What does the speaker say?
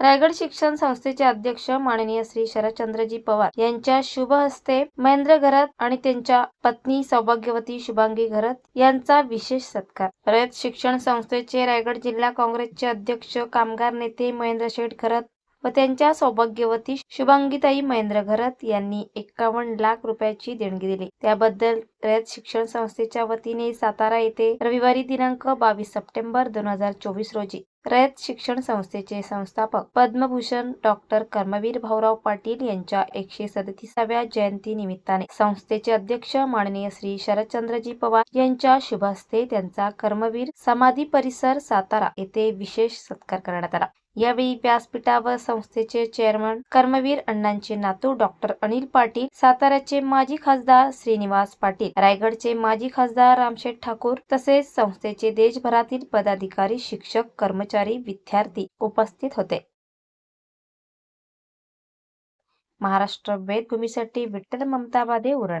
रायगड शिक्षण संस्थेचे अध्यक्ष माननीय श्री शरदचंद्रजी पवार यांच्या शुभ हस्ते महेंद्र घरत आणि त्यांच्या पत्नी सौभाग्यवती शुभांगी घरत यांचा विशेष सत्कार. रयत शिक्षण संस्थेचे रायगड जिल्हा काँग्रेसचे अध्यक्ष कामगार नेते महेंद्र शेठ घरत व त्यांच्या सौभाग्यवती शुभांगीताई महेंद्र घरत यांनी एकावन्न लाख रुपयाची देणगी दिली. त्याबद्दल रयत शिक्षण संस्थेच्या वतीने सातारा येथे रविवारी दिनांक बावीस सप्टेंबर दोन हजार चोवीस रोजी रयत शिक्षण संस्थेचे संस्थापक पद्मभूषण डॉक्टर कर्मवीर भाऊराव पाटील यांच्या एकशे सदतीसाव्या जयंती निमित्ताने संस्थेचे अध्यक्ष माननीय श्री शरदचंद्रजी पवार यांच्या शुभ हस्ते त्यांचा कर्मवीर समाधी परिसर सातारा येथे विशेष सत्कार करण्यात आला. यावेळी व्यासपीठावर संस्थेचे चेअरमन कर्मवीर अण्णांचे नातू डॉक्टर अनिल पाटील साताऱ्याचे माजी खासदार श्रीनिवास पाटील रायगडचे माजी खासदार रामशेठ ठाकूर तसेच संस्थेचे देशभरातील पदाधिकारी शिक्षक कर्मचारी विद्यार्थी उपस्थित होते. महाराष्ट्र वेदभूमीसाठी विठ्ठल ममताबादे उरळा.